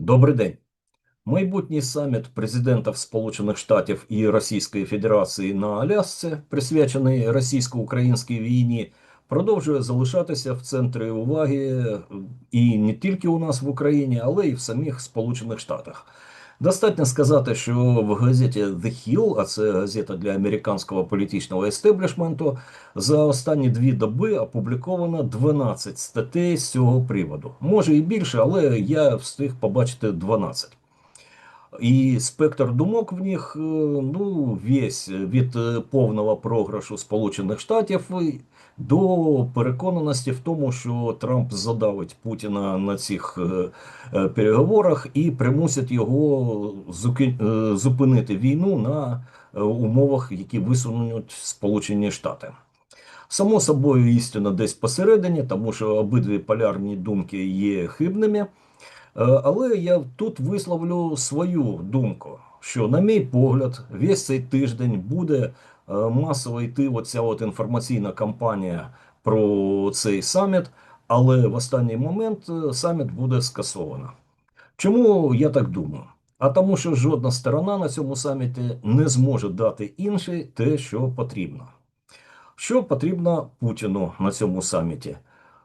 Добрий день. Майбутній саміт президентів Сполучених Штатів і Російської Федерації на Алясці, присвячений російсько-українській війні, продовжує залишатися в центрі уваги е, і не тільки у нас в Україні, але й в самих Сполучених Штатах. Достатньо сказати, що в газеті The Hill, а це газета для американського політичного естеблішменту, за останні дві доби опубліковано 12 статей з цього приводу. Може і більше, але я встиг побачити 12. І спектр думок в них е, ну, весь від е, повного програшу Сполучених Штатів до переконаності в тому, що Трамп задавить Путіна на цих е, е, переговорах і примусить його е, зупинити війну на умовах, які висунуть Сполучені Штати. Само собою, істина десь посередині, тому що обидві полярні думки є хибними. Але я тут висловлю свою думку, що, на мій погляд, весь цей тиждень буде масово йти оця от інформаційна кампанія про цей саміт, але в останній момент е, саміт буде скасовано. Чому я так думаю? А тому, що жодна сторона на цьому саміті не зможе дати іншій те, що потрібно. Що потрібно Путіну на цьому саміті?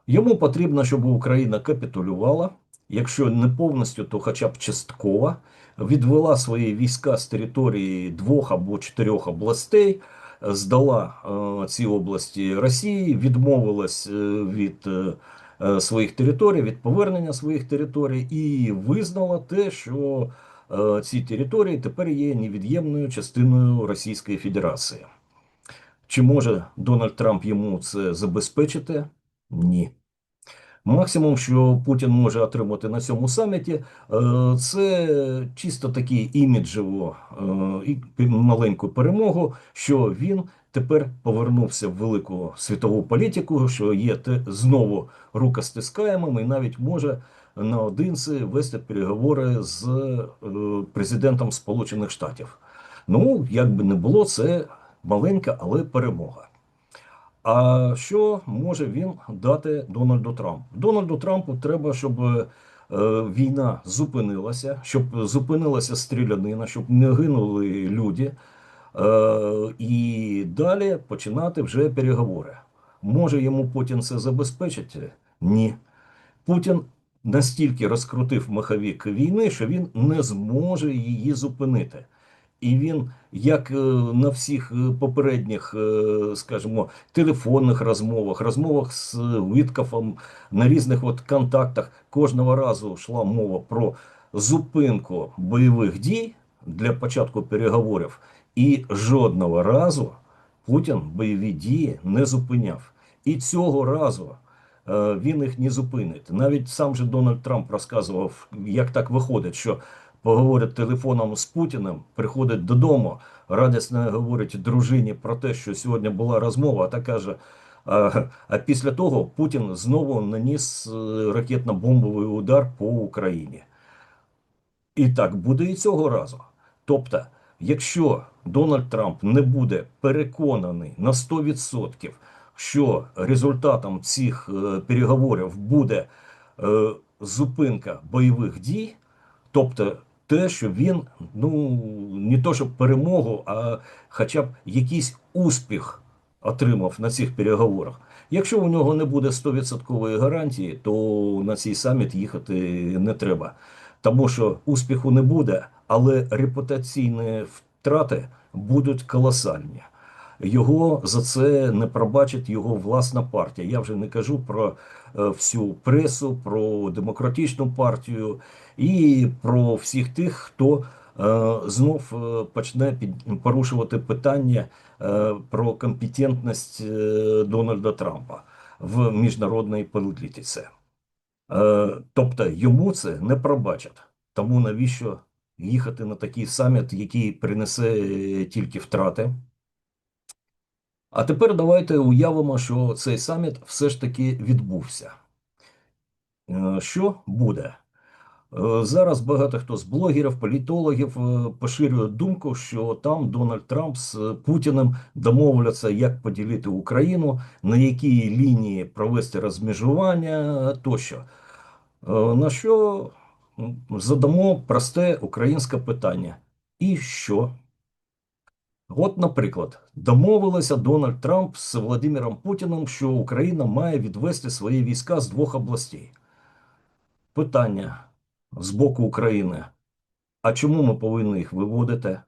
Йому потрібно, щоб Україна капітулювала, якщо не повністю, то хоча б частково, відвела свої війська з території двох або чотирьох областей, здала е, ці області Росії, відмовилась е, від е, е, своїх територій, від повернення своїх територій і визнала те, що е, ці території тепер є невід'ємною частиною Російської Федерації. Чи може Дональд Трамп йому це забезпечити? Ні. Максимум, що Путін може отримати на цьому саміті, е, це чисто такі іміджеву е, і маленьку перемогу, що він тепер повернувся в велику світову політику, що є те знову рукостискаємим і навіть може наодинці вести переговори з е, президентом Сполучених Штатів. Ну, як би не було, це маленька, але перемога. А що може він дати Дональду Трампу? Дональду Трампу треба, щоб е, війна зупинилася, щоб зупинилася стрілянина, щоб не гинули люди, е, і далі починати вже переговори. Може йому Путін це забезпечить? Ні. Путін настільки розкрутив маховік війни, що він не зможе її зупинити. І він, як е, на всіх е, попередніх, е, скажімо, телефонних розмовах, розмовах з Виткофом, на різних от контактах, кожного разу йшла мова про зупинку бойових дій для початку переговорів, і жодного разу Путін бойові дії не зупиняв. І цього разу він їх не зупинить. Навіть сам же Дональд Трамп розказував, як так виходить, що поговорять телефоном з Путіним, приходить додому, радісно говорить дружині про те, що сьогодні була розмова, а та каже. А, а після того Путін знову наніс е, ракетно-бомбовий удар по Україні. І так буде і цього разу. Тобто, якщо Дональд Трамп не буде переконаний на 100%, що результатом цих е, переговорів буде е, зупинка бойових дій, тобто те, що він ну не то щоб перемогу, а хоча б якийсь успіх отримав на цих переговорах. Якщо у нього не буде 100% гарантії, то на цей саміт їхати не треба. Тому що успіху не буде, але репутаційні втрати будуть колосальні. Його за це не пробачить його власна партія. Я вже не кажу про е, всю пресу, про демократичну партію і про всіх тих, хто е, знов е, почне під, порушувати питання е, про компетентність Дональда Трампа в міжнародній політиці. Тобто йому це не пробачать. Тому навіщо їхати на такий саміт, який принесе тільки втрати? А тепер давайте уявимо, що цей саміт все ж таки відбувся. Що буде? Е, Зараз багато хто з блогерів, політологів е, поширює думку, що там Дональд Трамп з е, Путіним домовляться, як поділити Україну, на якій лінії провести розмежування тощо. На що задамо просте українське питання. І що? От, наприклад, домовилися Дональд Трамп з Володимиром Путіним, що Україна має відвести свої війська з двох областей. Питання з боку України. А чому ми повинні їх виводити?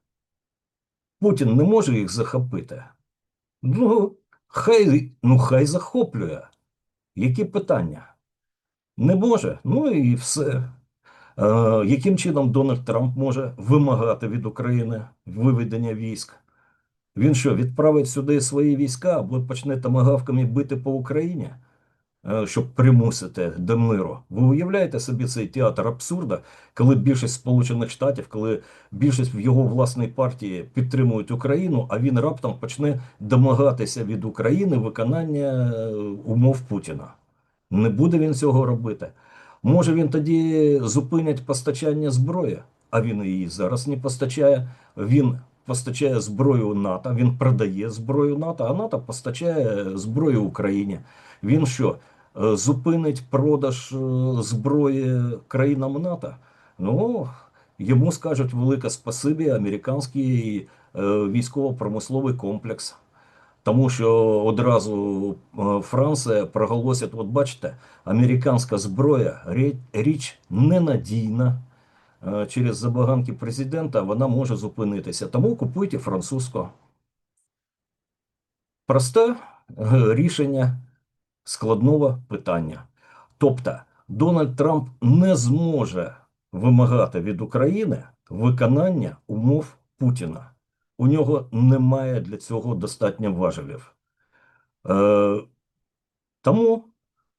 Путін не може їх захопити. Ну, хай, ну, хай захоплює. Які питання? Не може. Ну і все. Е, яким чином Дональд Трамп може вимагати від України виведення військ? Він що, відправить сюди свої війська або почне томагавками бити по Україні, щоб примусити до миру? Ви уявляєте собі цей театр абсурда, коли більшість Сполучених Штатів, коли більшість в його власній партії підтримують Україну, а він раптом почне домагатися від України виконання е, умов Путіна? Не буде він цього робити. Може він тоді зупинять постачання зброї, а він її зараз не постачає. Він постачає зброю НАТО, він продає зброю НАТО, а НАТО постачає зброю Україні. Він що, е, зупинить продаж е, зброї країнам НАТО? Ну, йому скажуть велике спасибі американський е, військово-промисловий комплекс. Тому що одразу е, Франція проголосить, от бачите, американська зброя річ ненадійна. Е, Через забаганки президента вона може зупинитися. Тому купуйте французьку. Просте е, рішення складного питання. Тобто Дональд Трамп не зможе вимагати від України виконання умов Путіна. У нього немає для цього достатньо важелів. Е, тому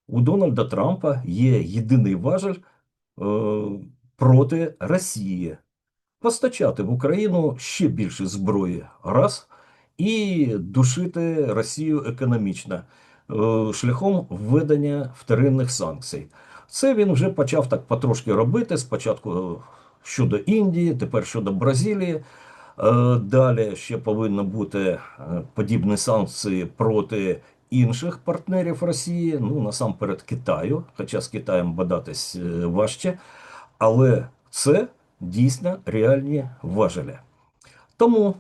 у Дональда Трампа є єдиний важель е, проти Росії постачати в Україну ще більше зброї раз і душити Росію економічно шляхом введення вторинних санкцій. Це він вже почав так потрошки робити. Спочатку щодо Індії, тепер щодо Бразилії. Е, Далі ще повинні бути е, подібні санкції проти інших партнерів Росії, ну насамперед Китаю, хоча з Китаєм бодатись е, важче, але це дійсно реальні важелі. Тому,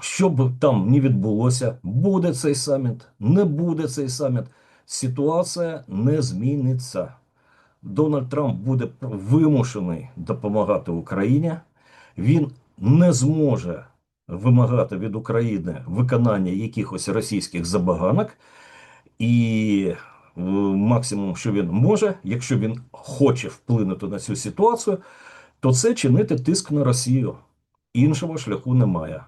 що б там не відбулося, буде цей саміт, не буде цей саміт, ситуація не зміниться. Дональд Трамп буде вимушений допомагати Україні. Він не зможе вимагати від України виконання якихось російських забаганок, і е, максимум, що він може, якщо він хоче вплинути на цю ситуацію, то це чинити тиск на Росію. Іншого шляху немає.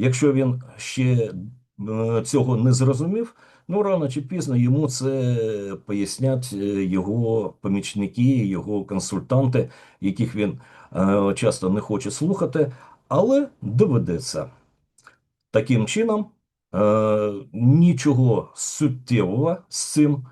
Якщо він ще е, цього не зрозумів, ну рано чи пізно йому це пояснять е, його помічники, його консультанти, яких він е, часто не хоче слухати, але доведеться. Таким чином, нічого суттєвого з цим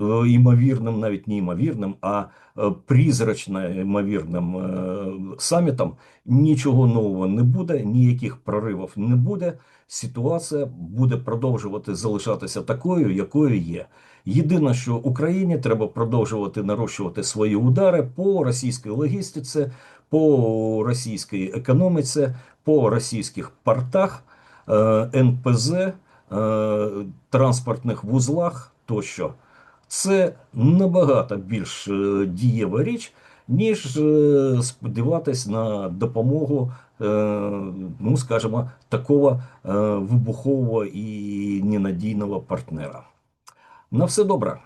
е, імовірним, навіть не імовірним, а е, призрачно імовірним е, самітом нічого нового не буде, ніяких проривів не буде. Ситуація буде продовжувати залишатися такою, якою є. Єдине, що Україні треба продовжувати нарощувати свої удари по російській логістиці, по російській економіці, по російських портах, е, НПЗ, е, транспортних вузлах тощо. Це набагато більш е, дієва річ, ніж сподіватися сподіватись на допомогу, е, ну скажімо, такого е, вибухового і ненадійного партнера. На все добре.